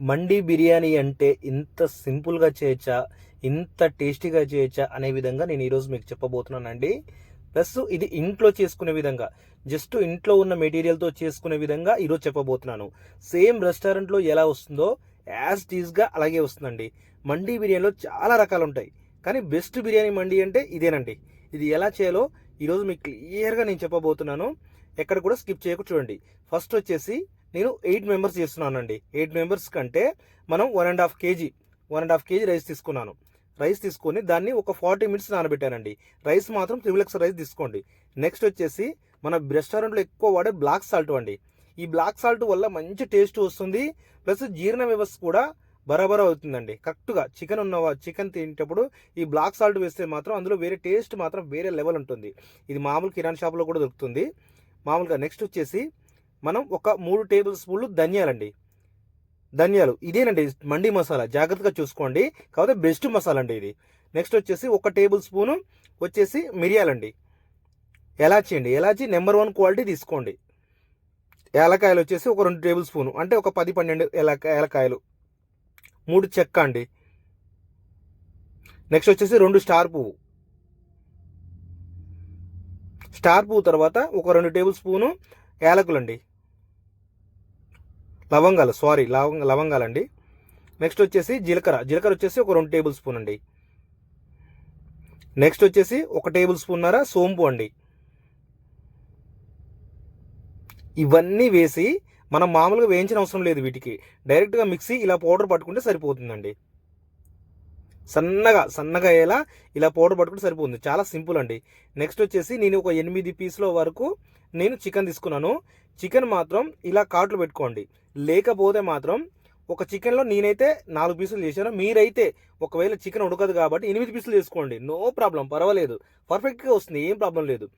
మండి బిర్యానీ అంటే ఇంత సింపుల్గా చేయొచ్చా ఇంత టేస్టీగా చేయొచ్చా అనే విధంగా నేను ఈరోజు మీకు చెప్పబోతున్నానండి. ప్లస్ ఇది ఇంట్లో చేసుకునే విధంగా జస్ట్ ఇంట్లో ఉన్న మెటీరియల్తో చేసుకునే విధంగా ఈరోజు చెప్పబోతున్నాను. సేమ్ రెస్టారెంట్లో ఎలా వస్తుందో యాజ్ టీజ్గా అలాగే వస్తుందండి. మండీ బిర్యానీలో చాలా రకాలు ఉంటాయి. కానీ బెస్ట్ బిర్యానీ మండి అంటే ఇదేనండి. ఇది ఎలా చేయాలో ఈరోజు మీకు క్లియర్గా నేను చెప్పబోతున్నాను. ఎక్కడ కూడా స్కిప్ చేయకు చూడండి. ఫస్ట్ వచ్చేసి నేను ఎయిట్ మెంబర్స్ చేస్తున్నానండి. ఎయిట్ మెంబర్స్ కంటే మనం one and half KG one and half KG rice తీసుకున్నాను. రైస్ తీసుకొని దాన్ని ఒక ఫార్టీ మినిట్స్ నానబెట్టానండి. రైస్ మాత్రం త్రిబుల్ రైస్ తీసుకోండి. నెక్స్ట్ వచ్చేసి మన రెస్టారెంట్లో ఎక్కువ వాడే బ్లాక్ సాల్ట్ అండి. ఈ బ్లాక్ సాల్ట్ వల్ల మంచి టేస్ట్ వస్తుంది. ప్లస్ జీర్ణ వ్యవస్థ కూడా బరాబరా అవుతుందండి. కరెక్ట్గా చికెన్ ఉన్న చికెన్ తినేటప్పుడు ఈ బ్లాక్ సాల్ట్ వేస్తే మాత్రం అందులో వేరే టేస్ట్ మాత్రం వేరే లెవెల్ ఉంటుంది. ఇది మామూలు కిరాణా షాప్లో కూడా దొరుకుతుంది. మామూలుగా నెక్స్ట్ వచ్చేసి మనం ఒక మూడు టేబుల్ స్పూన్లు ధనియాలండి. ధనియాలు ఇదేనండి మండి మసాలా జాగ్రత్తగా చూసుకోండి. కాకపోతే బెస్ట్ మసాలా అండి ఇది. నెక్స్ట్ వచ్చేసి ఒక టేబుల్ స్పూను వచ్చేసి మిరియాలండి. ఎలాచి అండి ఎలాచీ నెంబర్ వన్ క్వాలిటీ తీసుకోండి. ఏలకాయలు వచ్చేసి ఒక రెండు టేబుల్ స్పూను అంటే ఒక పది పన్నెండు ఏలకాయ ఏలకాయలు మూడు చెక్క అండి. నెక్స్ట్ వచ్చేసి రెండు స్టార్ పువ్వు. స్టార్ పువ్వు తర్వాత ఒక రెండు టేబుల్ స్పూను యాలకులండి. లవంగాలు సారీ లవంగ లవంగాలండి. నెక్స్ట్ వచ్చేసి జీలకర్ర. జీలకర్ర వచ్చేసి ఒక రెండు టేబుల్ స్పూన్ అండి. నెక్స్ట్ వచ్చేసి ఒక టేబుల్ స్పూన్నర సోంపు అండి. ఇవన్నీ వేసి మనం మామూలుగా వేయించిన అవసరం లేదు వీటికి. డైరెక్ట్గా మిక్సీ ఇలా పౌడర్ పట్టుకుంటే సరిపోతుందండి. సన్నగా సన్నగా అయ్యేలా ఇలా పౌడర్ పట్టుకుంటే సరిపోతుంది. చాలా సింపుల్ అండి. నెక్స్ట్ వచ్చేసి నేను ఒక ఎనిమిది పీసుల వరకు నేను చికెన్ తీసుకున్నాను. చికెన్ మాత్రం ఇలా కాట్లు పెట్టుకోండి. లేకపోతే మాత్రం ఒక చికెన్లో నేనైతే నాలుగు పీసులు చేశాను. మీరైతే ఒకవేళ చికెన్ ఉడకదు కాబట్టి ఎనిమిది పీసులు చేసుకోండి. నో ప్రాబ్లం పర్వాలేదు. పర్ఫెక్ట్గా వస్తుంది ఏం ప్రాబ్లం లేదు.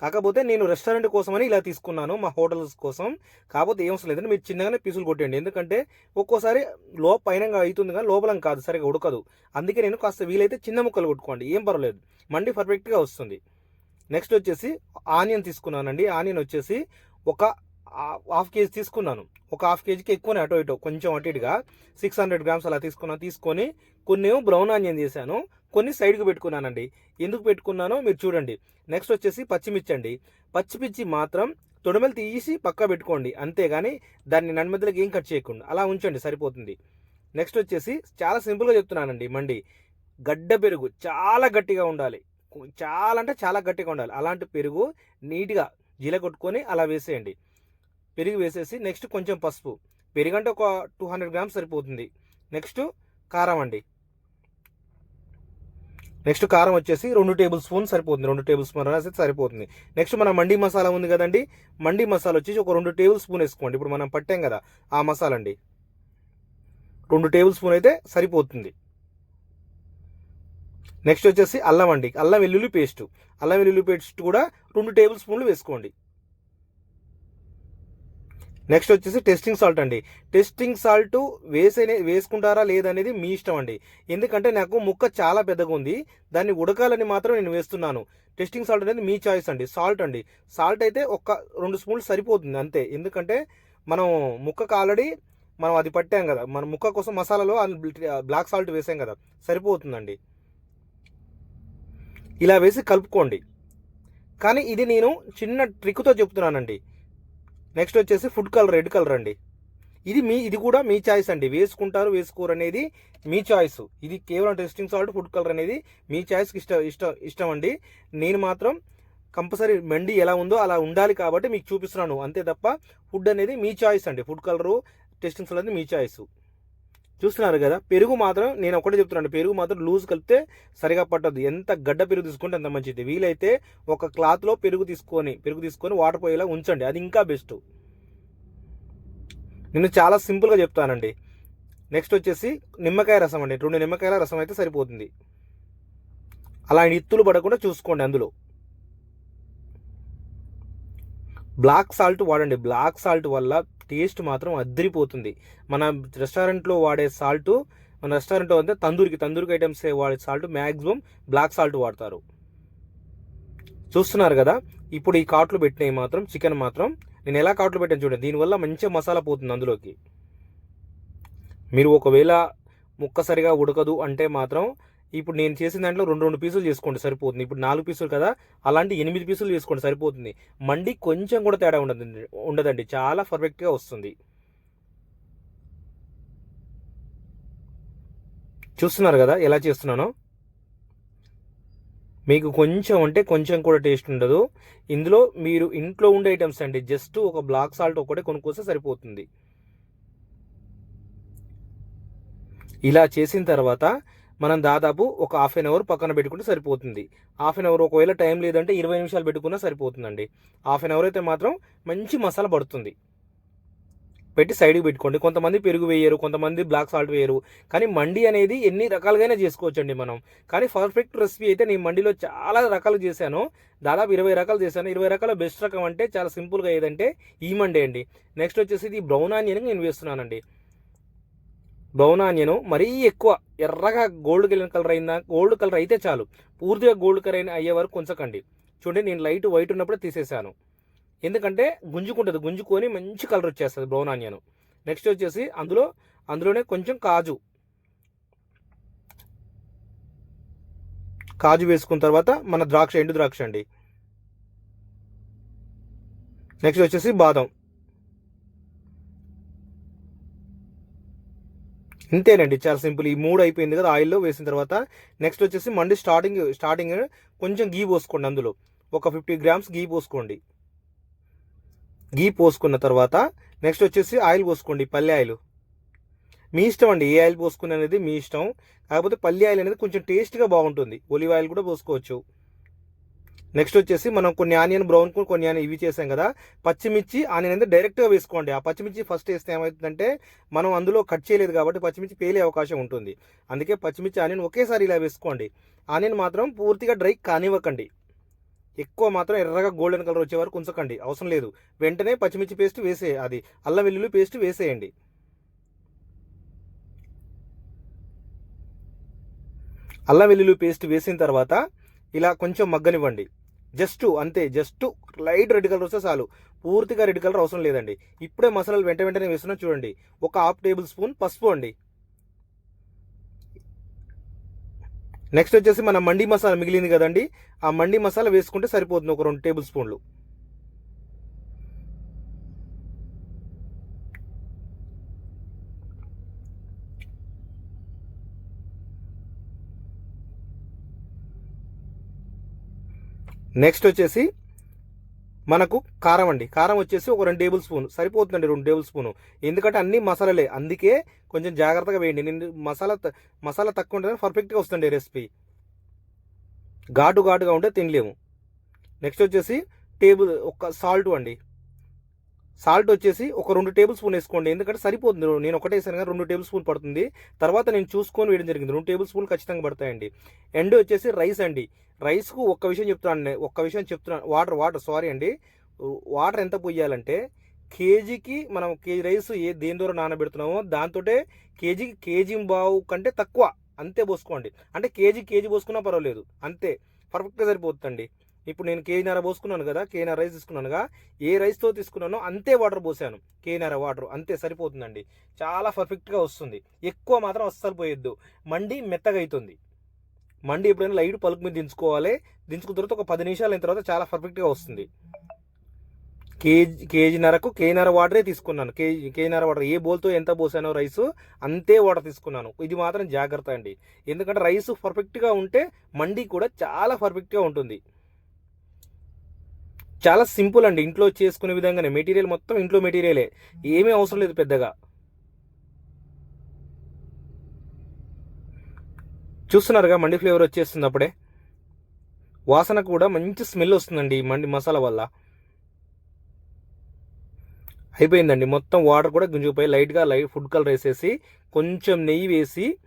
కాకపోతే నేను రెస్టారెంట్ కోసమని ఇలా తీసుకున్నాను మా హోటల్స్ కోసం. కాకపోతే ఏం అవసరం మీరు చిన్నగానే పీసులు కొట్టండి. ఎందుకంటే ఒక్కోసారి లో పైన అవుతుంది కానీ లోపలం కాదు సరిగా ఉడకదు. అందుకే నేను కాస్త వీలైతే చిన్న ముక్కలు కొట్టుకోండి. ఏం పర్వాలేదు. మండి పర్ఫెక్ట్గా వస్తుంది. నెక్స్ట్ వచ్చేసి ఆనియన్ తీసుకున్నానండి. ఆనియన్ వచ్చేసి ఒక హాఫ్ కేజీ తీసుకున్నాను. ఒక హాఫ్ కేజీకి ఎక్కువనే అటు ఇటు కొంచెం అటు ఇటుగా. సిక్స్ హండ్రెడ్ గ్రామ్స్ అలా తీసుకున్నాను తీసుకొని కొన్ని బ్రౌన్ ఆనియన్ చేశాను కొన్ని సైడ్కి పెట్టుకున్నానండి. ఎందుకు పెట్టుకున్నానో మీరు చూడండి. నెక్స్ట్ వచ్చేసి పచ్చిమిర్చి అండి. పచ్చిమిర్చి మాత్రం తొడమలు తీసి పక్క పెట్టుకోండి అంతేగాని దాన్ని నడిమధ్యలోకి ఏం కట్ చేయకుండా. అలా ఉంచండి సరిపోతుంది. నెక్స్ట్ వచ్చేసి చాలా సింపుల్గా చెప్తున్నానండి మండి. గడ్డ పెరుగు చాలా గట్టిగా ఉండాలి. చాలా అంటే చాలా గట్టిగా ఉండాలి. అలాంటి పెరుగు నీట్గా జీల కొట్టుకొని అలా వేసేయండి. పెరుగు వేసేసి నెక్స్ట్ కొంచెం పసుపు. పెరుగంటే ఒక టూ హండ్రెడ్ గ్రామ్స్ సరిపోతుంది. నెక్స్ట్ కారం అండి. నెక్స్ట్ కారం వచ్చేసి రెండు టేబుల్ స్పూన్ సరిపోతుంది. రెండు టేబుల్ స్పూన్ అయితే సరిపోతుంది. నెక్స్ట్ మన మండి మసాలా ఉంది కదండి. మండి మసాలా వచ్చేసి ఒక రెండు టేబుల్ స్పూన్ వేసుకోండి. ఇప్పుడు మనం పట్టాం కదా ఆ మసాలా అండి రెండు టేబుల్ స్పూన్ అయితే సరిపోతుంది. నెక్స్ట్ వచ్చేసి అల్లం అండి. అల్లం వెల్లుల్లి పేస్ట్. అల్లం వెల్లుల్లి పేస్ట్ కూడా రెండు టేబుల్ స్పూన్లు వేసుకోండి. నెక్స్ట్ వచ్చేసి టెస్టింగ్ సాల్ట్ అండి. టెస్టింగ్ సాల్ట్ వేసే వేసుకుంటారా లేదనేది మీ ఇష్టం అండి. ఎందుకంటే నాకు ముక్క చాలా పెద్దగా ఉంది. దాన్ని ఉడకాలని మాత్రం నేను వేస్తున్నాను. టెస్టింగ్ సాల్ట్ అనేది మీ చాయిస్ అండి. సాల్ట్ అండి. సాల్ట్ అయితే ఒక రెండు స్పూన్లు సరిపోతుంది అంతే. ఎందుకంటే మనం ముక్కకు ఆల్రెడీ మనం అది పట్టాం కదా. మన ముక్క కోసం మసాలాలో బ్లాక్ సాల్ట్ వేసాం కదా. సరిపోతుందండి. ఇలా వేసి కలుపుకోండి. కానీ ఇది నేను చిన్న ట్రిక్తో చెప్తున్నానండి. నెక్స్ట్ వచ్చేసి ఫుడ్ కలర్ రెడ్ కలర్ అండి. ఇది మీ ఇది కూడా మీ చాయిస్ అండి. వేసుకుంటారు వేసుకోరు అనేది మీ చాయిస్ ఇది కేవలం టెస్టింగ్ సాల్ట్ ఫుడ్ కలర్ అనేది మీ చాయిస్కి ఇష్టం ఇష్టం ఇష్టం అండి. నేను మాత్రం కంపల్సరీ మండి ఎలా ఉందో అలా ఉండాలి కాబట్టి మీకు చూపిస్తున్నాను. అంతే తప్ప ఫుడ్ అనేది మీ చాయిస్ అండి. ఫుడ్ కలరు టెస్టింగ్ సాల్ట్ అనేది మీ చాయిస్ చూస్తున్నారు కదా? పెరుగు మాత్రం నేను ఒకటే చెప్తున్నాను. పెరుగు మాత్రం లూజ్ కలిపితే సరిగా పట్టదు. ఎంత గడ్డ పెరుగు తీసుకుంటే అంత మంచిది. వీలైతే ఒక క్లాత్లో పెరుగు తీసుకొని పెరుగు తీసుకొని వాటర్ పోయేలా ఉంచండి. అది ఇంకా బెస్ట్ నేను చాలా సింపుల్గా చెప్తానండి. నెక్స్ట్ వచ్చేసి నిమ్మకాయ రసం అండి. రెండు నిమ్మకాయల రసం అయితే సరిపోతుంది. అలా ఇత్తులు పడకుండా చూసుకోండి అందులో. బ్లాక్ సాల్ట్ వాడండి. బ్లాక్ సాల్ట్ వల్ల టేస్ట్ మాత్రం అద్దరిపోతుంది. మన రెస్టారెంట్లో వాడే సాల్ట్ మన రెస్టారెంట్లో అంటే తందూరికి తందూరికి ఐటమ్స్ వాడే సాల్ట్ మ్యాక్సిమం బ్లాక్ సాల్ట్ వాడతారు. చూస్తున్నారు కదా? ఇప్పుడు ఈ కాట్లు పెట్టినవి మాత్రం చికెన్ మాత్రం నేను ఎలా కాట్లు పెట్టాను చూడండి. దీనివల్ల మంచిగా మసాలా పోతుంది అందులోకి. మీరు ఒకవేళ ముక్కసరిగా ఉడకదు అంటే మాత్రం ఇప్పుడు నేను చేసిన దాంట్లో రెండు రెండు పీసులు చేసుకోండి సరిపోతుంది. ఇప్పుడు నాలుగు పీసులు కదా అలాంటి ఎనిమిది పీసులు చేసుకోండి సరిపోతుంది. మండి కొంచెం కూడా తేడా ఉండదండి ఉండదండి. చాలా పర్ఫెక్ట్గా వస్తుంది. చూస్తున్నారు కదా ఎలా చేస్తున్నానో? మీకు కొంచెం అంటే కొంచెం కూడా టేస్ట్ ఉండదు. ఇందులో మీరు ఇంట్లో ఉండే ఐటమ్స్ అండి జస్ట్ ఒక బ్లాక్ సాల్ట్ ఒకటే కొనుక్కొస్తే సరిపోతుంది. ఇలా చేసిన తర్వాత మనం దాదాపు ఒక హాఫ్ అన్ అవర్ పక్కన పెట్టుకుంటే సరిపోతుంది. హాఫ్ అన్ అవర్ ఒకవేళ టైం లేదంటే ఇరవై నిమిషాలు పెట్టుకున్నా సరిపోతుందండి. హాఫ్ అన్ అవర్ అయితే మాత్రం మంచి మసాలా పడుతుంది. పెట్టి సైడ్కి పెట్టుకోండి. కొంతమంది పెరుగు వేయరు కొంతమంది బ్లాక్ సాల్ట్ వేయరు. కానీ మండి అనేది ఎన్ని రకాలుగానే చేసుకోవచ్చండి మనం. కానీ పర్ఫెక్ట్ రెసిపీ అయితే నేను మండిలో చాలా రకాలు చేశాను. దాదాపు ఇరవై రకాలు చేశాను. ఇరవై రకాల బెస్ట్ రకం అంటే చాలా సింపుల్గా ఏదంటే ఈ మండే అండి. నెక్స్ట్ వచ్చేసి ఇది బ్రౌన్ ఆనియన్ నేను వేస్తున్నానండి. బ్రౌన్ ఆనియన్ మరీ ఎక్కువ ఎర్రగా గోల్డ్ కలర్ కలర్ అయిందా గోల్డ్ కలర్ అయితే చాలు. పూర్తిగా గోల్డ్ కలర్ అయిన అయ్యే వరకు ఉంచకండి. చూడండి నేను లైట్ వైట్ ఉన్నప్పుడే తీసేసాను ఎందుకంటే గుంజుకుంటుంది గుంజుకొని మంచి కలర్ వచ్చేస్తుంది బ్రౌన్ ఆనియన్ నెక్స్ట్ వచ్చేసి అందులో అందులోనే కొంచెం కాజు. కాజు వేసుకున్న తర్వాత మన ద్రాక్ష ఎండు ద్రాక్ష అండి. నెక్స్ట్ వచ్చేసి బాదం. ఇంతేనండి చాలా సింపుల్. ఈ మూడు అయిపోయింది కదా ఆయిల్లో వేసిన తర్వాత నెక్స్ట్ వచ్చేసి మండి స్టార్టింగ్ స్టార్టింగ్ కొంచెం గీ పోసుకోండి అందులో. ఒక ఫిఫ్టీ గ్రామ్స్ గీ పోసుకోండి. గీ పోసుకున్న తర్వాత నెక్స్ట్ వచ్చేసి ఆయిల్ పోసుకోండి పల్లె ఆయిల్. మీ ఇష్టం అండి ఏ ఆయిల్ పోసుకుని అనేది మీ ఇష్టం. కాకపోతే పల్లి ఆయిల్ అనేది కొంచెం టేస్ట్గా బాగుంటుంది. ఒలివ్ ఆయిల్ కూడా పోసుకోవచ్చు. నెక్స్ట్ వచ్చేసి మనం కొన్ని ఆనియన్ బ్రౌన్ కొన్ని ఆనియన్ ఇవి చేసాం కదా పచ్చిమిర్చి ఆనియన్ అనేది డైరెక్ట్గా వేసుకోండి. ఆ పచ్చిమిర్చి ఫస్ట్ వేస్తే ఏమవుతుందంటే మనం అందులో కట్ చేయలేదు కాబట్టి పచ్చిమిర్చి పేలే అవకాశం ఉంటుంది. అందుకే పచ్చిమిర్చి ఆనియన్ ఒకేసారి ఇలా వేసుకోండి. ఆనియన్ మాత్రం పూర్తిగా డ్రై కానివ్వకండి. ఎక్కువ మాత్రం ఎర్రగా గోల్డెన్ కలర్ వచ్చే వరకు ఉంచకండి. అవసరం లేదు. వెంటనే పచ్చిమిర్చి పేస్ట్ వేసే అది అల్లం వెల్లుల్లి పేస్ట్ వేసేయండి. అల్లం వెల్లుల్లి పేస్ట్ వేసిన తర్వాత ఇలా కొంచెం మగ్గనివ్వండి. జస్ట్ అంతే జస్ట్ లైట్ రెడ్ కలర్ వస్తే చాలు. పూర్తిగా రెడ్ కలర్ అవసరం లేదండి. ఇప్పుడే మసాలాలు వెంట వెంటనే వేస్తున్నా చూడండి. ఒక హాఫ్ టేబుల్ స్పూన్ పసుపు అండి. నెక్స్ట్ వచ్చేసి మన మండి మసాలా మిగిలింది కదండి. ఆ మండి మసాలా వేసుకుంటే సరిపోతుంది ఒక రెండు టేబుల్ స్పూన్లు. నెక్స్ట్ వచ్చేసి మనకు కారం అండి. కారం వచ్చేసి ఒక రెండు టేబుల్ స్పూన్. సరిపోతుందండి రెండు టేబుల్ స్పూన్. ఎందుకంటే అన్ని మసాలాలే. అందుకే కొంచెం జాగ్రత్తగా వేయండి. నేను మసాలా మసాలా తక్కువ ఉంటే పర్ఫెక్ట్గా వస్తుంది రెసిపీ. ఘాటు ఘాటుగా ఉంటే తినలేము. నెక్స్ట్ వచ్చేసి టేబుల్ ఒక సాల్ట్ అండి. సాల్ట్ వచ్చేసి ఒక రెండు టేబుల్ స్పూన్ వేసుకోండి. ఎందుకంటే సరిపోతుంది. నేను ఒకటే వేసాను కానీ రెండు టేబుల్ స్పూన్ పడుతుంది. తర్వాత నేను చూసుకొని వేయడం జరిగింది. రెండు టేబుల్ స్పూన్ ఖచ్చితంగా పడతాయండి. ఎండ్ వచ్చేసి రైస్ అండి. రైస్కు ఒక్క విషయం చెప్తున్నాను. ఒక్క విషయం చెప్తున్నాను. వాటర్ వాటర్ సారీ అండి. వాటర్ ఎంత పోయాలంటే కేజీకి మనం కేజీ రైస్ ఏ దేని ద్వారా నానబెడుతున్నామో దాంతో కేజీకి కేజీ బావు కంటే తక్కువ అంతే పోసుకోండి. అంటే కేజీ కేజీ పోసుకున్నా పర్వాలేదు. అంతే. పర్ఫెక్ట్గా సరిపోతుందండి. ఇప్పుడు నేను కేజీన్నర పోసుకున్నాను కదా కేజీన్నర రైస్ తీసుకున్నానుగా ఏ రైస్తో తీసుకున్నానో అంతే వాటర్ పోసాను. కేజీన్నర వాటర్ అంతే సరిపోతుందండి. చాలా పర్ఫెక్ట్గా వస్తుంది. ఎక్కువ మాత్రం అస్సలు పోయొద్దు. మండి మెత్తగా అవుతుంది మండి ఎప్పుడైనా లైట్ పలుకు మీద దించుకోవాలి. దించుకున్న తర్వాత ఒక పది నిమిషాలు అయిన తర్వాత చాలా పర్ఫెక్ట్గా వస్తుంది. కేజీ కేజీన్నరకు కేజీన్నర వాటరే తీసుకున్నాను. కేజీ కేజీన్నర వాటర్ ఏ బోల్తో ఎంత పోసానో రైస్ అంతే వాటర్ తీసుకున్నాను. ఇది మాత్రం జాగ్రత్త అండి. ఎందుకంటే రైస్ పర్ఫెక్ట్గా ఉంటే మండి కూడా చాలా పర్ఫెక్ట్గా ఉంటుంది. చాలా సింపుల్ అండి. ఇంట్లో చేసుకునే విధంగానే. మెటీరియల్ మొత్తం ఇంట్లో మెటీరియలే. ఏమీ అవసరం లేదు పెద్దగా. చూస్తున్నారుగా మండి ఫ్లేవర్ వచ్చేస్తుంది అప్పుడే. వాసన కూడా మంచి స్మెల్ వస్తుందండి మండి మసాలా వల్ల. అయిపోయిందండి. మొత్తం వాటర్ కూడా గుంజుకుపోయి లైట్గా లైట్ ఫుడ్ కలర్ వేసేసి కొంచెం నెయ్యి వేసి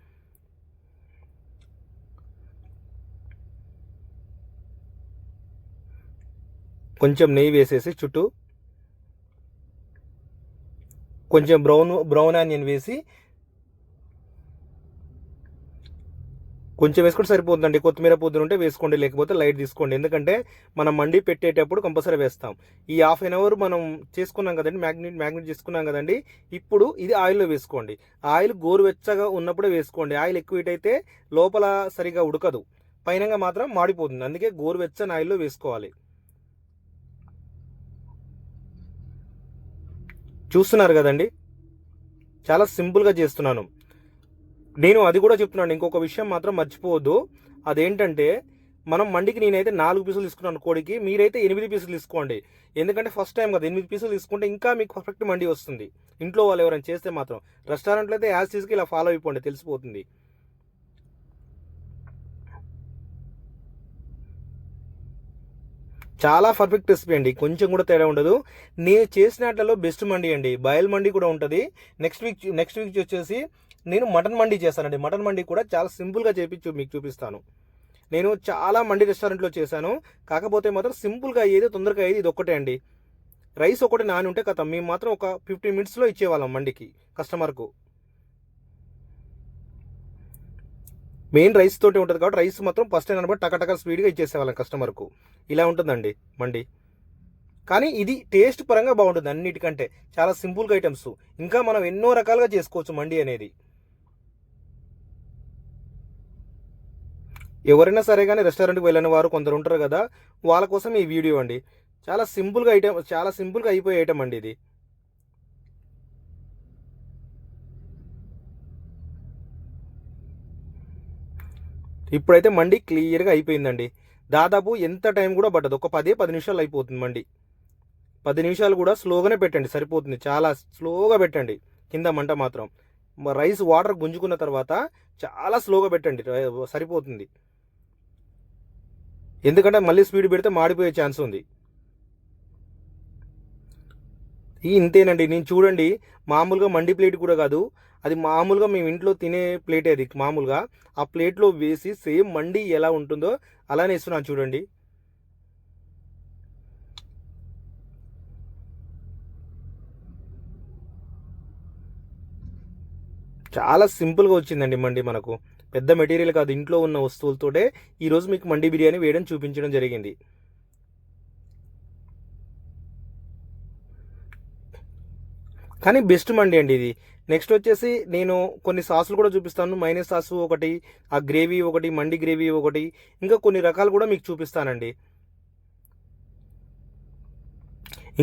కొంచెం నెయ్యి వేసేసి చుట్టూ కొంచెం బ్రౌన్ బ్రౌన్ ఆనియన్ వేసి కొంచెం వేసుకుంటే సరిపోతుందండి. కొత్తిమీర పొద్దున ఉంటే వేసుకోండి లేకపోతే లైట్ తీసుకోండి. ఎందుకంటే మనం మండి పెట్టేటప్పుడు కంపల్సరీ వేస్తాం. ఈ హాఫ్ అన్ అవర్ మనం చేసుకున్నాం కదండి మ్యాగ్నెట్ మ్యాగ్నెట్ చేసుకున్నాం కదండి ఇప్పుడు ఇది ఆయిల్లో వేసుకోండి. ఆయిల్ గోరువెచ్చగా ఉన్నప్పుడే వేసుకోండి. ఆయిల్ ఎక్కువ అయితే లోపల సరిగా ఉడకదు. పైనంగా మాత్రం మాడిపోతుంది. అందుకే గోరువెచ్చని ఆయిల్లో వేసుకోవాలి. చూస్తున్నారు కదండి. చాలా సింపుల్గా చేస్తున్నాను. నేను అది కూడా చెప్తున్నాను ఇంకొక విషయం మాత్రం మర్చిపోవద్దు. అదేంటంటే మనం మండికి నేనైతే నాలుగు పీసులు తీసుకున్నాను కోడికి మీరైతే ఎనిమిది పీసులు తీసుకోండి. ఎందుకంటే ఫస్ట్ టైం కదా ఎనిమిది పీసులు తీసుకుంటే ఇంకా మీకు పర్ఫెక్ట్ మండి వస్తుంది. ఇంట్లో వాళ్ళు ఎవరైనా చేస్తే మాత్రం. రెస్టారెంట్లో అయితే యాజ్ తీసుకు ఇలా ఫాలో అయిపోండి తెలిసిపోతుంది. చాలా పర్ఫెక్ట్ రెసిపీ అండి. కొంచెం కూడా తేడా ఉండదు. నేను చేసినట్లలో బెస్ట్ మండి అండి. బయల్ మండి కూడా ఉంటుంది. నెక్స్ట్ వీక్ నెక్స్ట్ వీక్ వచ్చేసి నేను మటన్ మండి చేస్తానండి మటన్ మండి కూడా చాలా సింపుల్గా చేపించు మీకు చూపిస్తాను. నేను చాలా మండి రెస్టారెంట్లో చేశాను. కాకపోతే మాత్రం సింపుల్గా అయ్యేది తొందరగా అయ్యేది ఇది ఒక్కటే అండి. రైస్ ఒకటి నాని ఉంటే కథ మేము మాత్రం ఒక ఫిఫ్టీన్ మినిట్స్లో ఇచ్చేవాళ్ళం మండికి కస్టమర్కు మెయిన్ రైస్ తోటి ఉంటుంది కాబట్టి రైస్ మాత్రం ఫస్ట్ టైం అనబట్టి టకటక స్పీడ్గా ఇచ్చేసేవాళ్ళం కస్టమర్కు ఇలా ఉంటుందండి మండి. కానీ ఇది టేస్ట్ పరంగా బాగుంటుంది అన్నిటికంటే. చాలా సింపుల్గా ఐటమ్స్ ఇంకా మనం ఎన్నో రకాలుగా చేసుకోవచ్చు మండి అనేది. ఎవరైనా సరే కానీ రెస్టారెంట్కి వెళ్ళని వారు కొందరు ఉంటారు కదా వాళ్ళ కోసం ఈ వీడియో అండి. చాలా సింపుల్గా ఐటమ్ చాలా సింపుల్గా అయిపోయే ఐటమ్ అండి ఇది. ఇప్పుడైతే మండి క్లియర్గా అయిపోయిందండి. దాదాపు ఎంత టైం కూడా పట్టదు. ఒక పదే పది నిమిషాలు అయిపోతుంది మండి. పది నిమిషాలు కూడా స్లోగానే పెట్టండి సరిపోతుంది. చాలా స్లోగా పెట్టండి. కింద మంట మాత్రం. రైస్ వాటర్ గుంజుకున్న తర్వాత చాలా స్లోగా పెట్టండి. సరిపోతుంది. ఎందుకంటే మళ్ళీ స్పీడ్ పెడితే మాడిపోయే ఛాన్స్ ఉంది. ఈ ఇంతేనండి. నేను చూడండి. మామూలుగా మండి ప్లేట్ కూడా కాదు. అది మామూలుగా మేము ఇంట్లో తినే ప్లేట్ అది మామూలుగా. ఆ ప్లేట్లో వేసి సేమ్ మండి ఎలా ఉంటుందో అలానే ఇస్తున్నాను చూడండి. చాలా సింపుల్గా వచ్చిందండి మండి మనకు. పెద్ద మెటీరియల్ కాదు ఇంట్లో ఉన్న వస్తువులతోటే ఈరోజు మీకు మండి బిర్యానీ వేయడం చూపించడం జరిగింది. కానీ బెస్ట్ మండి అండి ఇది. నెక్స్ట్ వచ్చేసి నేను కొన్ని సాసులు కూడా చూపిస్తాను. మైనస్ సాసు ఒకటి ఆ గ్రేవీ ఒకటి మండి గ్రేవీ ఒకటి ఇంకా కొన్ని రకాలు కూడా మీకు చూపిస్తానండి.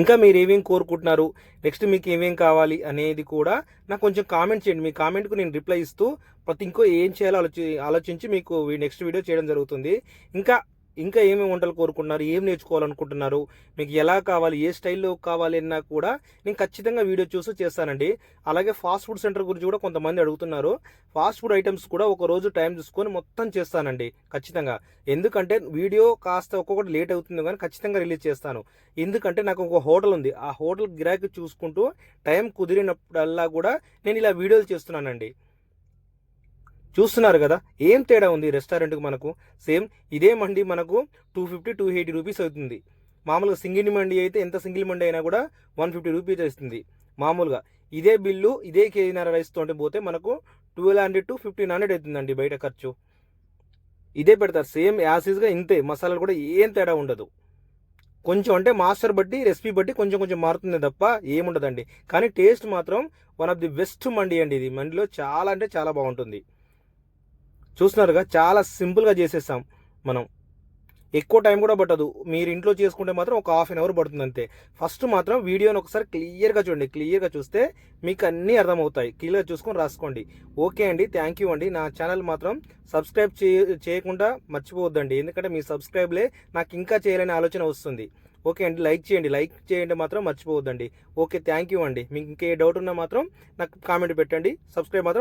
ఇంకా మీరు ఏమేం కోరుకుంటున్నారు? నెక్స్ట్ మీకు ఏమేం కావాలి అనేది కూడా నాకు కొంచెం కామెంట్ చేయండి. మీ కామెంట్కు నేను రిప్లై ఇస్తూ ప్రతి ఇంకో ఏం చేయాలో ఆలోచి ఆలోచించి మీకు నెక్స్ట్ వీడియో చేయడం జరుగుతుంది. ఇంకా ఇంకా ఏమేమి వంటలు కోరుకుంటున్నారు ఏం నేర్చుకోవాలనుకుంటున్నారు మీకు ఎలా కావాలి ఏ స్టైల్లో కావాలి అన్నా కూడా నేను ఖచ్చితంగా వీడియో చూసి చేస్తానండి. అలాగే ఫాస్ట్ ఫుడ్ సెంటర్ గురించి కూడా కొంతమంది అడుగుతున్నారు. ఫాస్ట్ ఫుడ్ ఐటమ్స్ కూడా ఒక రోజు టైం చూసుకొని మొత్తం చేస్తానండి ఖచ్చితంగా. ఎందుకంటే వీడియో కాస్త ఒక్కొక్కటి లేట్ అవుతుంది కానీ ఖచ్చితంగా రిలీజ్ చేస్తాను. ఎందుకంటే నాకు ఒక హోటల్ ఉంది. ఆ హోటల్ గిరాకీ చూసుకుంటూ టైం కుదిరినప్పుడల్లా కూడా నేను ఇలా వీడియోలు చేస్తున్నానండి. చూస్తున్నారు కదా ఏం తేడా ఉంది రెస్టారెంట్కి మనకు? సేమ్ ఇదే మండి మనకు two fifty two eighty rupees అవుతుంది. మామూలుగా సింగిల్ మండి అయితే ఎంత సింగిల్ మండి అయినా కూడా వన్ ఫిఫ్టీ రూపీస్ వస్తుంది మామూలుగా ఇదే బిల్లు ఇదే కేజీన్నర రైస్ తోటి పోతే మనకు twelve hundred to fifteen hundred అవుతుందండి బయట ఖర్చు. ఇదే పెడతారు. సేమ్ యాసిస్గా ఇంతే. మసాలాలు కూడా ఏం తేడా ఉండదు. కొంచెం అంటే మాస్టర్ బట్టి రెసిపీ బట్టి కొంచెం కొంచెం మారుతుంది తప్ప ఏముండదండి. కానీ టేస్ట్ మాత్రం వన్ ఆఫ్ ది బెస్ట్ మండి అండి ఇది. మండిలో చాలా అంటే చాలా బాగుంటుంది. చూస్తున్నారుగా చాలా సింపుల్గా చేసేస్తాం మనం. ఎక్కువ టైం కూడా పట్టదు. మీరు ఇంట్లో చేసుకుంటే మాత్రం ఒక హాఫ్ అన్ అవర్ పడుతుంది అంతే ఫస్ట్ మాత్రం వీడియోని ఒకసారి క్లియర్గా చూడండి. క్లియర్గా చూస్తే మీకు అన్నీ అర్థమవుతాయి. క్లియర్గా చూసుకొని రాసుకోండి. ఓకే అండి. థ్యాంక్ యూ అండి. నా ఛానల్ మాత్రం సబ్స్క్రైబ్ చేయకుండా మర్చిపోవద్దండి. ఎందుకంటే మీ సబ్స్క్రైబ్లే నాకు ఇంకా చేయాలనే ఆలోచన వస్తుంది. ఓకే అండి. లైక్ చేయండి. లైక్ చేయండి మాత్రం మర్చిపోవద్దండి. ఓకే. థ్యాంక్ యూ అండి. మీకు ఇంకే డౌట్ ఉన్నా మాత్రం నాకు కామెంట్ పెట్టండి. సబ్స్క్రైబ్ మాత్రం